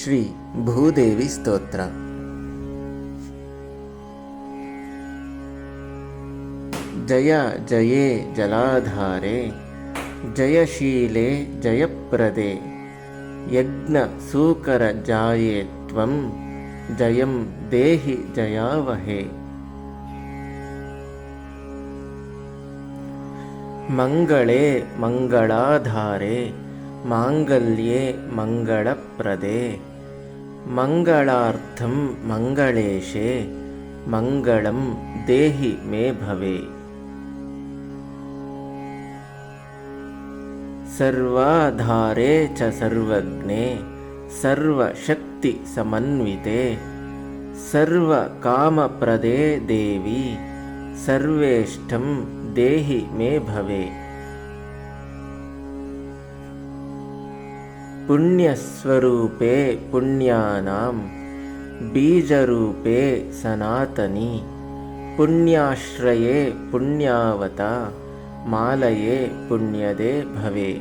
श्री भूदेवी स्तोत्र। जय जये जलाधारे जयशीले जयप्रदे यज्ञसूकरजाये त्वं जयं देहि जयावहे। मङ्गले मङ्गलाधारे माङ्गल्ये मङ्गलप्रदे मङ्गलार्थं मङ्गलेशे मङ्गलं देहि मे भवे। सर्वाधारे च सर्वज्ञे सर्वशक्तिसमन्विते सर्वकामप्रदे देवी सर्वेष्ठं देहि मे भवे पुण्यस्वरूपे पुण्यानां बीजरूपे सनातनी पुण्याश्रये पुण्यावता मालये पुण्यदे भवे।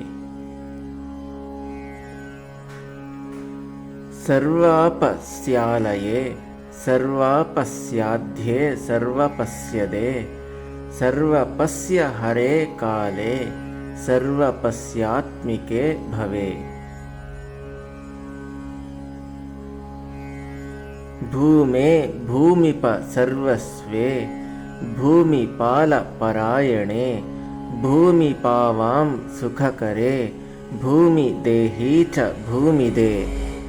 सर्वापस्यालये सर्वापस्याध्ये सर्वपश्यदे सर्वपस्य हरे काले सर्वपस्यात्मिके भवे भूमे भूमिप सर्वस्वे भूमिपालपरायणे भूमिपावां सुखकरे भूमिदेही च भूमिदे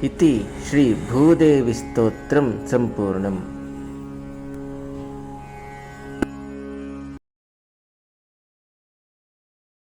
इति श्रीभूदेविस्तोत्रं सम्पूर्णम्